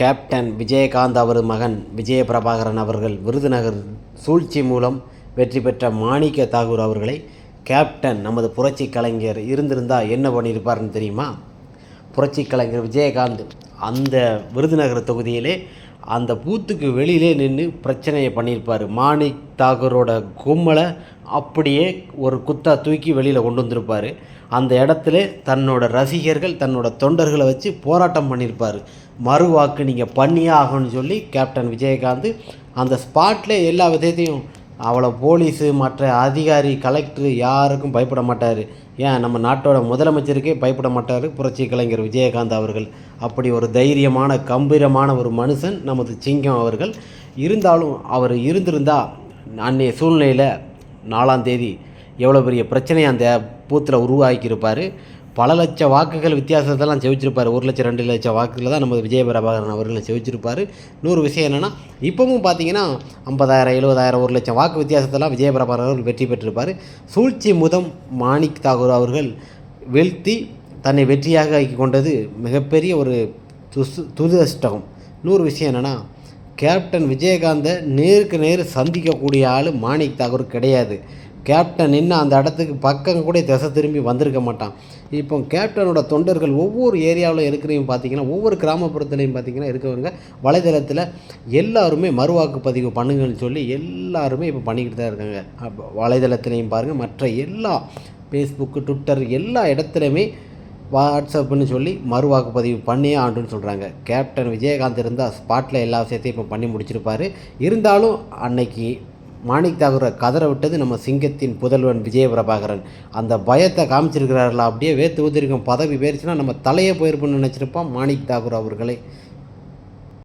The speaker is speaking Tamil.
கேப்டன் விஜயகாந்த் அவர் மகன் விஜய பிரபாகரன் அவர்கள் விருதுநகர் சூழ்ச்சி மூலம் வெற்றி பெற்ற மாணிக்க தாகூர் அவர்களை கேப்டன் நமது புரட்சி கலைஞர் இருந்திருந்தால் என்ன பண்ணியிருப்பாருன்னு தெரியுமா? புரட்சி கலைஞர் விஜயகாந்த் அந்த விருதுநகர் தொகுதியிலே அந்த பூத்துக்கு வெளியிலே நின்று பிரச்சனையை பண்ணியிருப்பார். மாணிக் தாகூரோட கும்மலை அப்படியே ஒரு குத்தா தூக்கி வெளியில் கொண்டு வந்திருப்பார். அந்த இடத்துல தன்னோட ரசிகர்கள் தன்னோட தொண்டர்களை வச்சு போராட்டம் பண்ணியிருப்பார். மறுவாக்கு நீங்கள் பண்ணியே ஆகணும்னு சொல்லி கேப்டன் விஜயகாந்த் அந்த ஸ்பாட்டில் எல்லா விதத்தையும் அவளை போலீஸு மற்ற அதிகாரி கலெக்டர் யாருக்கும் பயப்பட மாட்டார். ஏன் நம்ம நாட்டோட முதலமைச்சருக்கே பயப்பட மாட்டார் புரட்சி கலைஞர் விஜயகாந்த் அவர்கள். அப்படி ஒரு தைரியமான கம்பீரமான ஒரு மனுஷன் நமது சிங்கம் அவர்கள். இருந்தாலும் அவர் இருந்திருந்தால் அன்னைய சூழ்நிலையில் நாலாம் தேதி எவ்வளோ பெரிய பிரச்சனையை அந்த பூத்தில் உருவாக்கியிருப்பார். பல லட்ச வாக்குகள் வித்தியாசத்தெல்லாம் செவிச்சிருப்பார். ஒரு லட்சம் ரெண்டு லட்சம் வாக்குகள் தான் நமது விஜய பிரபாகரன் அவர்கள் செவிச்சிருப்பார். இன்னொரு விஷயம் என்னென்னா இப்போவும் பார்த்தீங்கன்னா ஐம்பதாயிரம் எழுபதாயிரம் ஒரு லட்சம் வாக்கு வித்தியாசத்தெல்லாம் விஜய பிரபாகரன் அவர்கள் வெற்றி பெற்றிருப்பார். சூழ்ச்சி முதம் மாணிக் தாகூர் அவர்கள் வீழ்த்தி தன்னை வெற்றியாக ஆக்கி கொண்டது மிகப்பெரிய ஒரு துசு துரதிர்ஷ்டம். இன்னொரு விஷயம் என்னென்னா கேப்டன் விஜயகாந்தை நேருக்கு நேர் சந்திக்கக்கூடிய ஆள் மாணிக் தாகூர் கிடையாது. கேப்டன் நின்று அந்த இடத்துக்கு பக்கம் கூட திசை திரும்பி வந்திருக்க மாட்டான். இப்போ கேப்டனோட தொண்டர்கள் ஒவ்வொரு ஏரியாவில் இருக்கிறையும் பார்த்தீங்கன்னா ஒவ்வொரு கிராமப்புறத்துலையும் பார்த்தீங்கன்னா இருக்கவங்க வலைதளத்தில் எல்லாருமே மறுவாக்கு பதிவு பண்ணுங்கன்னு சொல்லி எல்லாருமே இப்போ பண்ணிக்கிட்டு தான் இருக்காங்க. அப்போ வலைதளத்துலேயும் பாருங்கள் மற்ற எல்லா ஃபேஸ்புக்கு ட்விட்டர் எல்லா இடத்துலையுமே வாட்ஸ்அப்புன்னு சொல்லி மறுவாக்கு பதிவு பண்ணியே ஆண்டுன்னு சொல்கிறாங்க கேப்டன் விஜயகாந்த் இருந்தால் ஸ்பாட்டில் எல்லா விஷயத்தையும் இப்போ பண்ணி முடிச்சிருப்பார். இருந்தாலும் அன்னைக்கு மாணிக் தாகூரை கதற விட்டது நம்ம சிங்கத்தின் புதல்வன் விஜயபிரபாகரன். அந்த பயத்தை காமிச்சிருக்கிறார்களா அப்படியே வேத்து ஊத்திருக்கும் பதவி பேரிச்சுன்னா நம்ம தலையே போயிருப்போம்னு நினச்சிருப்பான் மாணிக் தாகூர் அவர்களை.